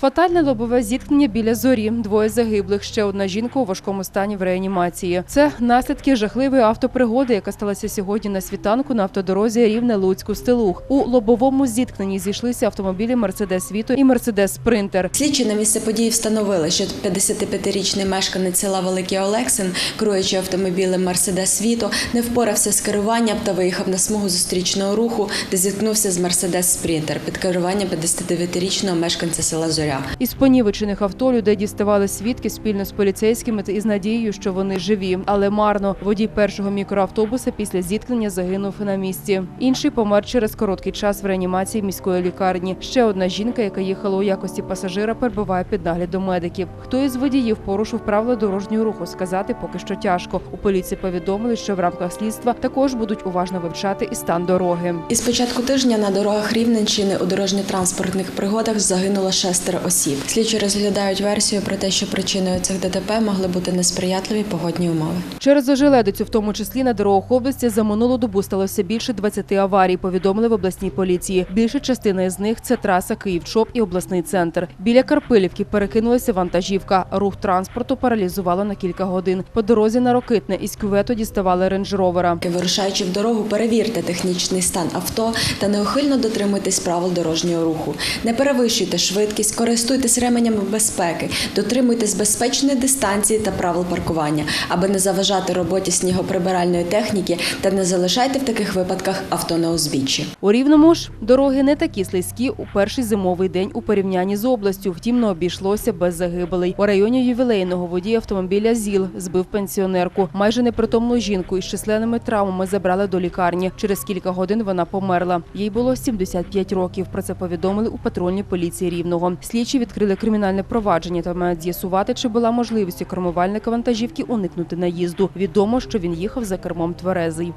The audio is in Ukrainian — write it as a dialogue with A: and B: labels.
A: Фатальне лобове зіткнення біля зорі. Двоє загиблих. Ще одна жінка у важкому стані в реанімації. Це наслідки жахливої автопригоди, яка сталася сьогодні на світанку на автодорозі рівне Луцьку стилух. У лобовому зіткненні зійшлися автомобілі Мерседес Віто і Мерседес Спринтер.
B: Слідчі на місце події встановили, що 55-річний мешканець села Великий Олексин, керуючи автомобілем Мерседес Віто, не впорався з керуванням та виїхав на смугу зустрічного руху, де зіткнувся з Мерседес Спринтер під керуванням 59-річного мешканця села Зоря.
A: Із понівечених авто людей діставали свідки спільно з поліцейськими та із надією, що вони живі. Але марно водій першого мікроавтобуса після зіткнення загинув на місці. Інший помер через короткий час в реанімації міської лікарні. Ще одна жінка, яка їхала у якості пасажира, перебуває під наглядом медиків. Хто із водіїв порушив правила дорожнього руху, сказати поки що тяжко. У поліції повідомили, що в рамках слідства також будуть уважно вивчати і стан дороги.
B: Із початку тижня на дорогах Рівненщини у дорожньо-транспортних пригодах загинуло шестеро осіб. Слідчі розглядають версію про те, що причиною цих ДТП могли бути несприятливі погодні умови.
A: Через ожеледицю, в тому числі на дорогах області, за минулу добу сталося більше 20 аварій. Повідомили в обласній поліції. Більша частина із них це траса Київ-Чоп і обласний центр. Біля Карпилівки перекинулася вантажівка. Рух транспорту паралізувало на кілька годин. По дорозі на Рокитне із кювету діставали рейндж-ровера.
B: Вирушаючи в дорогу, перевірте технічний стан авто та неухильно дотримуйтесь правил дорожнього руху. Не перевищуйте швидкість, користуйтесь ременями безпеки, дотримуйтесь безпечної дистанції та правил паркування, аби не заважати роботі снігоприбиральної техніки та не залишайте в таких випадках авто на узбіччі.
A: У Рівному ж дороги не такі слизькі у перший зимовий день у порівнянні з областю. Втім, не обійшлося без загибелей. У районі ювілейного водій автомобіля ЗІЛ збив пенсіонерку. Майже непритомну жінку із численними травмами забрали до лікарні. Через кілька годин вона померла. Їй було 75 років. Про це повідомили у патрульній поліції Рівного. Слідчі відкрили кримінальне провадження та мають з'ясувати, чи була можливість у вантажівки уникнути наїзду. Відомо, що він їхав за кермом тверезий.